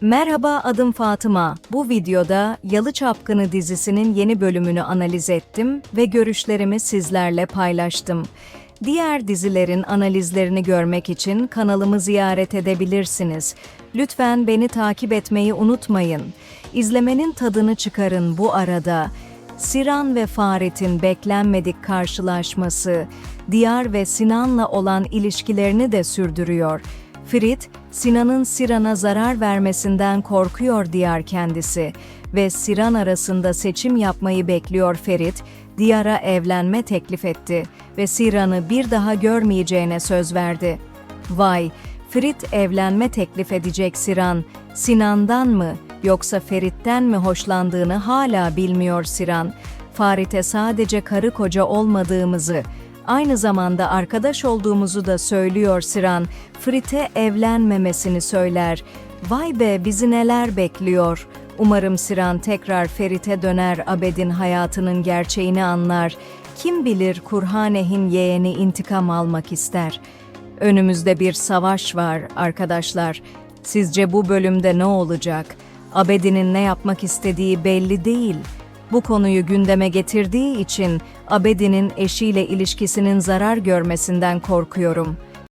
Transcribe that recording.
Merhaba adım Fatıma. Bu videoda Yalı Çapkını dizisinin yeni bölümünü analiz ettim ve görüşlerimi sizlerle paylaştım. Diğer dizilerin analizlerini görmek için kanalımı ziyaret edebilirsiniz. Lütfen beni takip etmeyi unutmayın. İzlemenin tadını çıkarın bu arada. Siran ve Faret'in beklenmedik karşılaşması, Diyar ve Sinan'la olan ilişkilerini de sürdürüyor. Frit, Sinan'ın Siran'a zarar vermesinden korkuyor Diyar kendisi ve Siran arasında seçim yapmayı bekliyor Ferit, Diyar'a evlenme teklif etti ve Siran'ı bir daha görmeyeceğine söz verdi. Vay, Ferit evlenme teklif edecek Siran, Sinan'dan mı yoksa Ferit'ten mi hoşlandığını hala bilmiyor Siran. Farit'e sadece karı koca olmadığımızı, aynı zamanda arkadaş olduğumuzu da söylüyor Siran. Frit'e evlenmemesini söyler. Vay be bizi neler bekliyor. Umarım Siran tekrar Ferit'e döner Abed'in hayatının gerçeğini anlar. Kim bilir Kurhaneh'in yeğeni intikam almak ister. Önümüzde bir savaş var arkadaşlar. Sizce bu bölümde ne olacak? Abedi'nin ne yapmak istediği belli değil. Bu konuyu gündeme getirdiği için Abedi'nin eşiyle ilişkisinin zarar görmesinden korkuyorum.